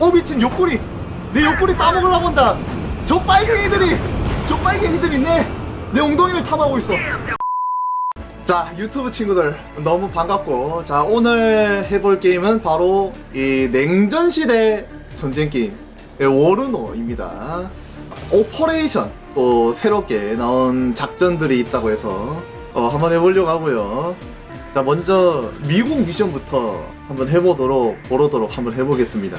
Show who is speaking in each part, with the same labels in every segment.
Speaker 1: 어 미친 옆구리. 내 옆구리 따먹으려 본다. 저 빨갱이들이 저 빨갱이들 있네 내 엉덩이를 탐하고 있어. 자 유튜브 친구들 너무 반갑고. 자 오늘 해볼 게임은 바로 이 냉전시대 전쟁 게임. 워르노입니다. 오퍼레이션. 또 새롭게 나온 작전들이 있다고 해서 어, 한번 해보려고 하고요. 자 먼저 미국 미션부터 한번 해보도록 보도록 한번 해보겠습니다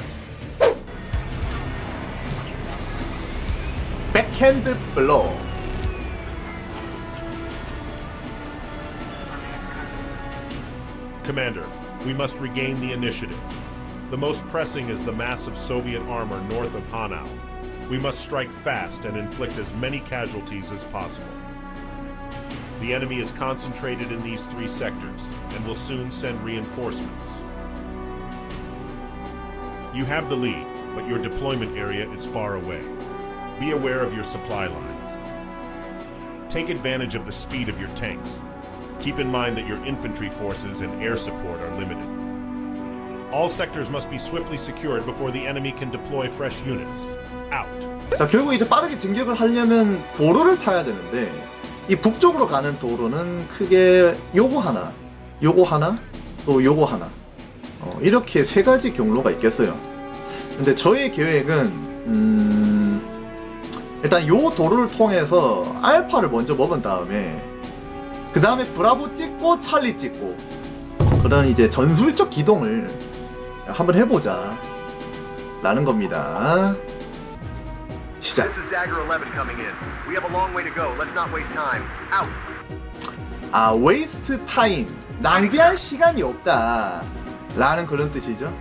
Speaker 1: Blow.
Speaker 2: Commander, we must regain the initiative. The most pressing is the mass of Soviet armor north of Hanau. We must strike fast and inflict as many casualties as possible. The enemy is concentrated in these three sectors and will soon send reinforcements. You have the lead, but your deployment area is far away. Be aware of your supply lines. Take advantage of the speed of your tanks. Keep in mind that your infantry forces and air support are limited. All sectors must be swiftly secured before the enemy can deploy fresh units. Out.
Speaker 1: 자 결국 이제 빠르게 진격을 하려면 도로를 타야 되는데 이 북쪽으로 가는 도로는 크게 요거 하나 요거 하나 또 요거 하나 어, 이렇게 세 가지 경로가 있겠어요 근데 저의 계획은 음, 일단 요 도로를 통해서 알파를 먼저 먹은 다음에 그 다음에 브라보 찍고 찰리 찍고 그런 이제 전술적 기동을 한번 해보자 라는 겁니다 시작
Speaker 3: This is Dagger 11 coming in. We have a long way to go. Let's not waste time. Out.
Speaker 1: 아 웨이스트 타임 낭비할 시간이 없다 라는 그런 뜻이죠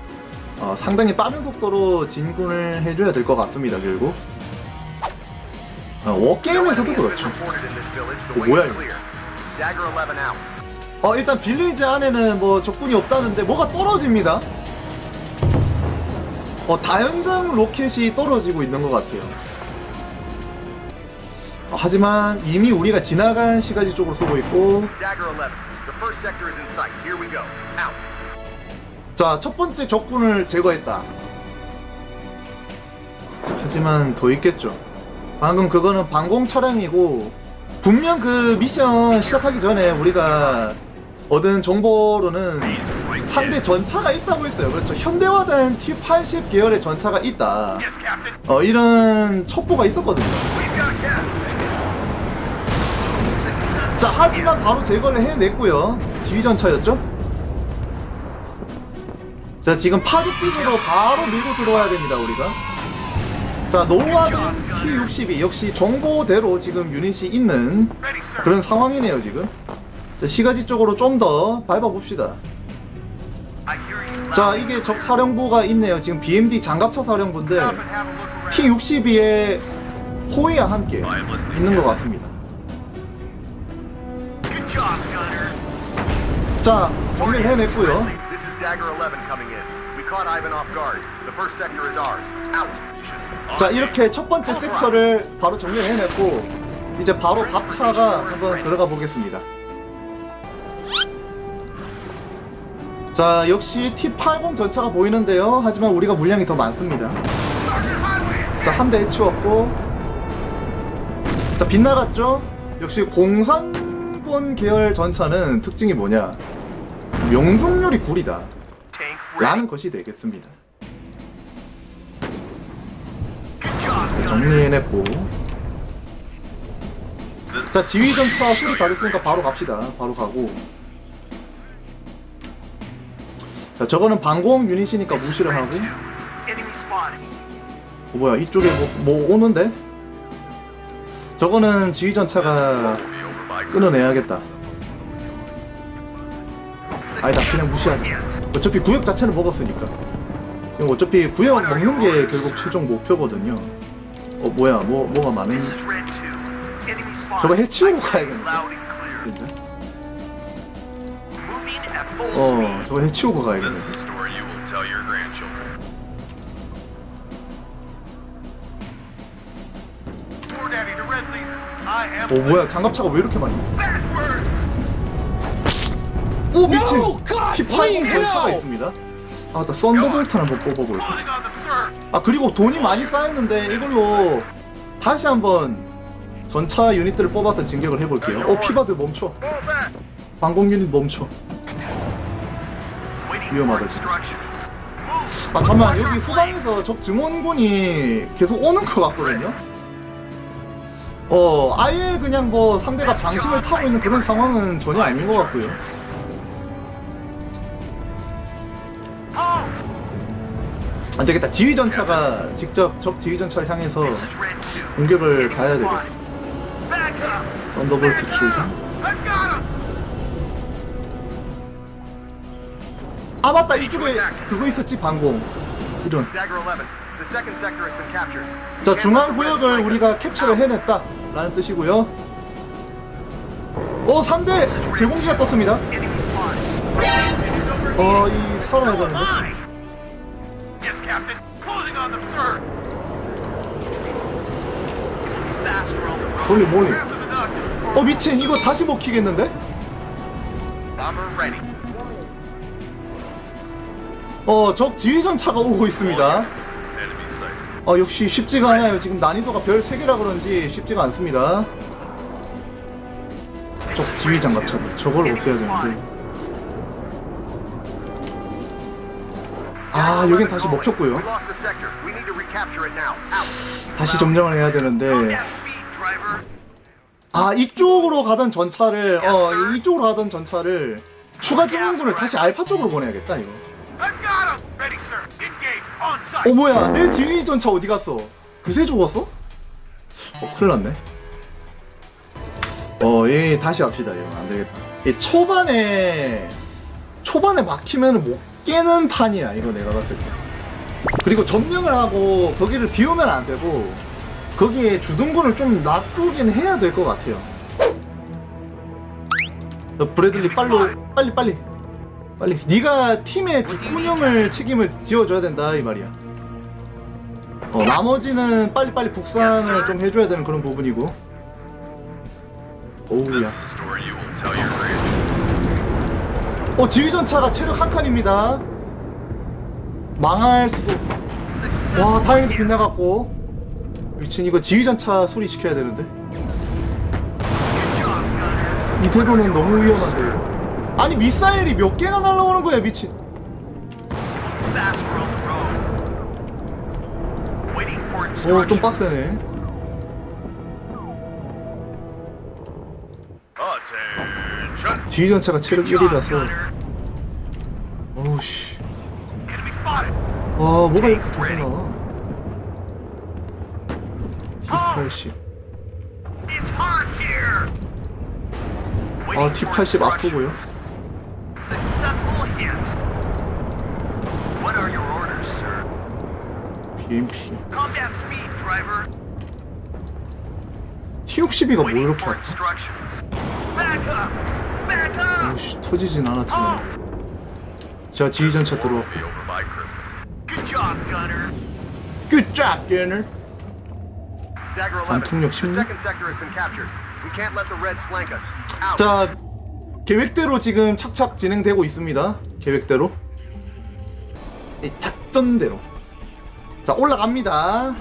Speaker 1: 어, 상당히 빠른 속도로 진군을 해줘야 될 것 같습니다 결국 어, 워게임에서도 그렇죠. 어, 뭐야, 이거?
Speaker 3: clear. Dagger 11 out.
Speaker 1: 어, 일단 빌리지 안에는 뭐 적군이 없다는데 뭐가 떨어집니다 어, 다연장 로켓이 떨어지고 있는 것 같아요 어, 하지만 이미 우리가 지나간 시가지 쪽으로 쏘고 있고
Speaker 3: Dagger 11. The first sector is in sight. Here we go. Out.
Speaker 1: 자, 첫 번째 적군을 제거했다. 하지만 더 있겠죠. 방금 그거는 방공 차량이고 분명 그 미션 시작하기 전에 우리가 얻은 정보로는 상대 전차가 있다고 했어요. 그렇죠. 현대화된 T-80 계열의 전차가 있다. 어, 이런 첩보가 있었거든요. 자, 하지만 바로 제거를 해냈고요. 지휘전차였죠? 자, 지금 파죽기으로 바로 밀고 들어와야 됩니다, 우리가. 자, 노후화된 T-62 역시 정보대로 지금 유닛이 있는. 그런 상황이네요, 지금. 자, 시가지 쪽으로 좀 더 밟아봅시다. 자, 이게 적 사령부가 있네요. 지금 BMD 장갑차 사령부인데
Speaker 3: Stop and have a look around.
Speaker 1: T-62에 호위와 함께 있는 것 같습니다. 자, 정리를 해냈고요.
Speaker 3: This is Dagger 11 coming in. We caught Ivan off guard. The first sector is ours. Out.
Speaker 1: 자 이렇게 첫 번째 섹터를 바로 정리해냈고 이제 바로 밥차가 한번 들어가 보겠습니다 자 역시 T80 전차가 보이는데요 하지만 우리가 물량이 더 많습니다 자 한대 해치웠고 자 빗나갔죠 역시 공산권 계열 전차는 특징이 뭐냐 명중률이 구리다 라는 것이 되겠습니다. 정리해냈고. 자 지휘전차 수리 다 됐으니까 바로 갑시다. 바로 가고. 자 저거는 방공 유닛이니까 무시를 하고. 어. 뭐야 이쪽에 뭐, 뭐 오는데? 저거는 지휘전차가 끊어내야겠다. 아니다 그냥 무시하자 어차피 구역 자체는 먹었으니까 지금 어차피 구역 먹는 게 결국 최종 목표거든요 어 뭐야 뭐 뭐가 많은
Speaker 3: This is Red 2. Enemy spotted.
Speaker 1: 저거 해치우고 가야겠는데. 진짜 어. 저거 해치우고
Speaker 3: am
Speaker 1: 어 뭐야 장갑차가 왜 이렇게 많이. 오 미친
Speaker 4: No, God,
Speaker 1: T80
Speaker 4: please,
Speaker 1: 전차가
Speaker 4: no.
Speaker 1: 있습니다 아 나 썬더볼트 한번 뽑아볼까
Speaker 3: Calling on them, sir.
Speaker 1: 아 그리고 돈이 많이 쌓였는데 이걸로 다시 한번 전차 유닛들을 뽑아서 진격을 해볼게요. 어 피바드 멈춰. 방공 유닛 멈춰. 위험하다.
Speaker 3: Move.
Speaker 1: 아 잠만 여기 후방에서 적 증원군이 계속 오는 것 같거든요. 어 아예 그냥 뭐 상대가 방심을 타고 있는 그런 상황은 전혀 아닌 것 같고요. 안 되겠다. 지휘 전차가 직접 적 지휘 전차를 향해서
Speaker 3: This is Red 2.
Speaker 1: 공격을 가야 되겠어. 썬더볼트
Speaker 3: him.
Speaker 1: 아 맞다 이쪽에 그거 있었지 방공. 이런.
Speaker 3: Dagger 11. The second sector has been captured.
Speaker 1: 자 중앙 구역을 우리가. 캡처를 해냈다 라는 뜻이고요. 어 3대 제공기가 떴습니다.
Speaker 3: Enemy spotted.
Speaker 1: 어이 살아야 되는데.
Speaker 3: Captain. Closing on them, sir. Faster on the road. After the doctor.
Speaker 1: 어 미친 이거 다시 먹히겠는데?
Speaker 3: Bomber ready.
Speaker 1: 어 적 지휘 전 차가 오고 있습니다.
Speaker 3: Enemy sighted.
Speaker 1: 어 역시 쉽지가 않아요. 지금 난이도가 별 3개라 그런지 쉽지가 않습니다. 적 지휘 장갑차 저걸 없애야 되는데. 아 여긴 다시 먹혔고요. 다시 점령을 해야 되는데. 아 이쪽으로 가던 전차를 어 이쪽으로 가던 전차를 추가 증원군을 다시 알파 쪽으로 보내야겠다 이거. 어 뭐야 내 지휘 전차 어디 갔어? 그새 죽었어? 어 큰일 났네. 어예 다시 합시다 이거 안 되겠다. 이 초반에 초반에 막히면 못 깨는 판이야 이거 내가 봤을 때. 그리고 점령을 하고 거기를 비우면 안 되고 거기에 주둔군을 좀 놔두긴 해야 될 것 같아요. 어, 브래들리 빨로 빨리 빨리 빨리 네가 팀의 뒷운영을 책임을 지어줘야 된다 이 말이야. 어, 나머지는 빨리빨리 북산을 좀 해줘야 되는 그런 부분이고. 오우야. 어 지휘전차가 체력 한 칸입니다. 망할 수도. 와 다행히도 빗나갔고. 미친 이거 지휘전차 수리 시켜야 되는데. 이 태도는 너무 위험한데 이거. 아니 미사일이 몇 개가 날라오는 거야 미친. 오. 좀 빡세네.
Speaker 3: Attention.
Speaker 1: 지휘 전차가 체력
Speaker 3: Good job,
Speaker 1: 1이라서.
Speaker 3: gunner.
Speaker 1: 오우씨.
Speaker 3: Enemy spotted.
Speaker 1: 와 뭐가 이렇게 계속 나와? T80.
Speaker 3: It's hot here.
Speaker 1: 아
Speaker 3: Waiting for
Speaker 1: T80 아프고요. BMP.
Speaker 3: Calm down speed, driver.
Speaker 1: T62가 뭐 이렇게 아파?
Speaker 3: Instructions. Back up. Back up.
Speaker 1: 오씨 터지진 않았지만. 자 지휘전차 들어왔고.
Speaker 3: Dagger 11.
Speaker 1: 관통력
Speaker 3: The
Speaker 1: 16.
Speaker 3: second sector has been captured. We can't let the Reds flank us. Out.
Speaker 1: 자 계획대로 지금 착착 진행되고 있습니다. 계획대로. 이 작전대로. 자 올라갑니다.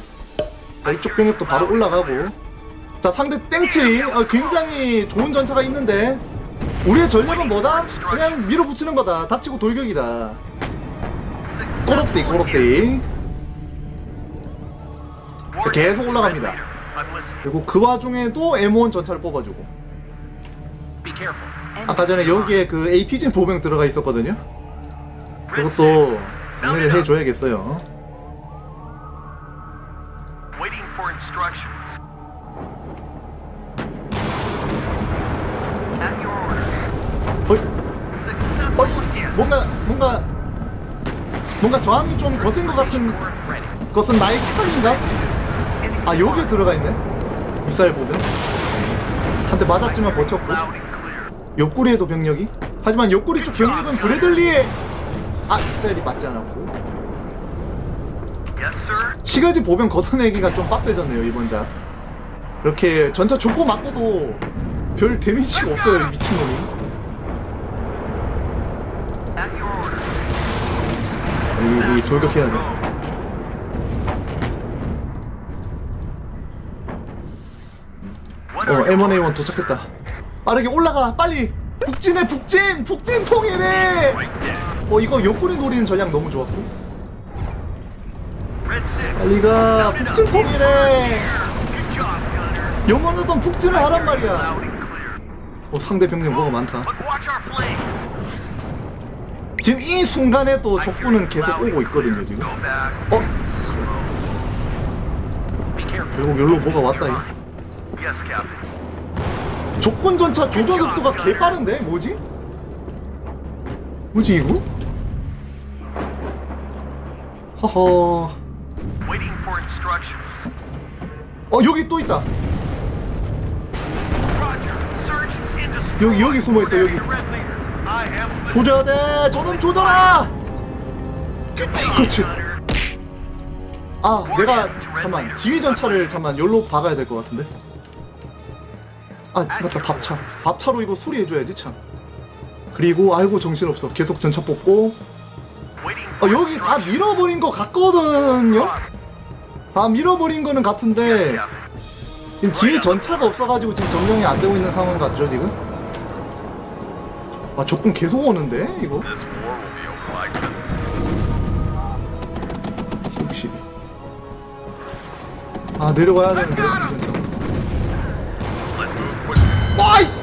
Speaker 1: 자 이쪽 병력도 바로 올라가고. 자 상대 땡칠이 어, 굉장히 좋은 전차가 있는데 우리의 전략은 뭐다? 그냥 밀어붙이는 거다. 닥치고 돌격이다. 꼬롭띠 꼬롭띠. 자, 계속 올라갑니다. 그리고 그 와중에도 M1 전차를 뽑아주고. 아까 전에 여기에 그 AT진 보병 들어가 있었거든요. 그것도 정리를 해줘야겠어요. 뭔가 뭔가 뭔가 저항이 좀 거센 것 같은. 것은 나의 착각인가? 아 여기에 들어가 있네. 미사일 보병. 한대 맞았지만 버텼고. 옆구리에도 병력이. 하지만 옆구리 쪽 병력은 브래들리의 아 미사일이 맞지 않았고. 시가지 보병 걷어내기가 좀 빡세졌네요 이번 작. 이렇게 전차 조포 맞고도 별 데미지가 없어요 이 미친놈이. 여기, 여기 돌격해야 돼. 어, M1A1 도착했다. 빠르게 올라가, 빨리! 북진해, 북진! 북진 통일해! 어, 이거 요코리 노리는 전략 너무 좋았고. 빨리 가, 북진 통일해! 영원하던 북진을 하란 말이야! 어, 상대 병력 뭐가 많다. 지금 이 순간에 또 적군은 계속 오고 있거든요 지금. 어? 결국 여기로 뭐가 왔다 이. 적군 전차 조전 속도가 개 빠른데 뭐지? 뭐지 이거? 허허. 어 여기 또 있다. 여기, 여기 숨어 있어, 여기. 조져야 돼. 저놈 조져라. 그렇지. 아 내가 잠만 지휘 전 차를 잠만 열로 박아야 될 것 같은데? 아 맞다 밥차. 밥차로 이거 수리해줘야지 참. 그리고 아이고 정신없어. 계속 전차 뽑고.
Speaker 3: for
Speaker 1: 여기 다. 밀어버린 거 같거든요? 다 밀어버린 거는 같은데. 지금 지휘 전차가 없어가지고 지금 점령이 안 되고 있는 상황 같죠 지금 아 적군 계속 오는데 이거
Speaker 3: This war will be over like this.
Speaker 1: T62. 아 내려가야 되는데. 와이씨!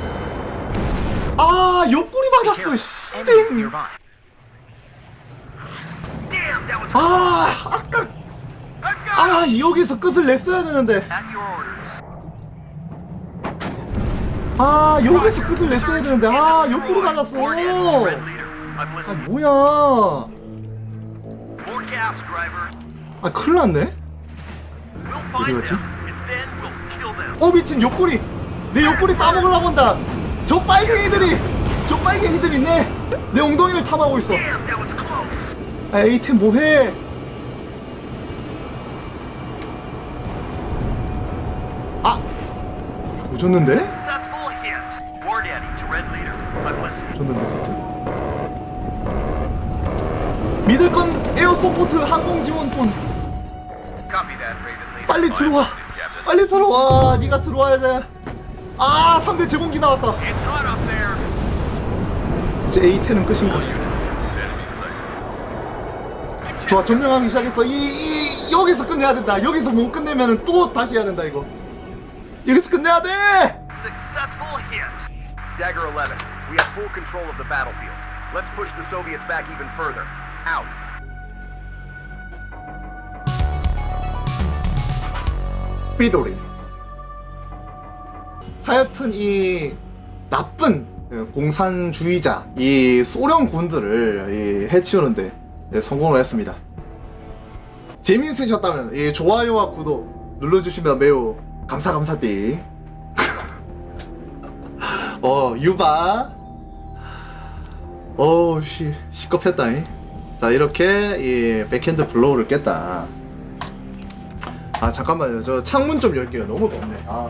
Speaker 1: 아 옆구리 맞았어.
Speaker 3: was
Speaker 1: 아 아까 아 여기서 끝을 냈어야 되는데. 아 여기서 끝을 냈어야 되는데. 아 옆구리 맞았어. 아. 뭐야? 아 큰일 났네.
Speaker 3: We'll
Speaker 1: 어디
Speaker 3: find
Speaker 1: 갔지?
Speaker 3: them, and then we'll kill them.
Speaker 1: 어 미친 옆구리. 내 옆구리 따먹으려고 한다. 저 빨갱이들이 저 빨갱이들 있네. 내 엉덩이를 탐하고 있어. 아, 에이템 뭐해? 아! 조졌는데?
Speaker 3: I'm listening.
Speaker 1: 조졌는데 진짜 믿을 건 에어 서포트 항공 지원군
Speaker 3: Copy that, Raven leader.
Speaker 1: 빨리 들어와.
Speaker 3: Captain.
Speaker 1: 빨리 들어와. 네가 들어와야 돼아 상대 제공기 나왔다.
Speaker 3: It's not up there.
Speaker 1: 이제 에이템은 끝인가?
Speaker 3: Enemy
Speaker 1: 좋아 점령하기 시작했어. 이, 이 여기서 끝내야 된다. 여기서 못 끝내면 또 다시 해야 된다 이거. 여기서 끝내야 돼!
Speaker 3: Successful hit. Dagger 11, we have full control of the battlefield. Let's push the Soviets back even further. Out.
Speaker 1: 삐로리 하여튼 이 나쁜 그 공산주의자 이 소련 군들을 이 해치우는데 네, 성공을 했습니다 재미있으셨다면 이 좋아요와 구독 눌러주시면 매우 감사 감사띠 어 유바 어우 씨 시겁했다잉. 자 이렇게 이 백핸드 블로우를 깼다. 아 잠깐만요. 저 창문 좀 열게요. 너무 덥네. 아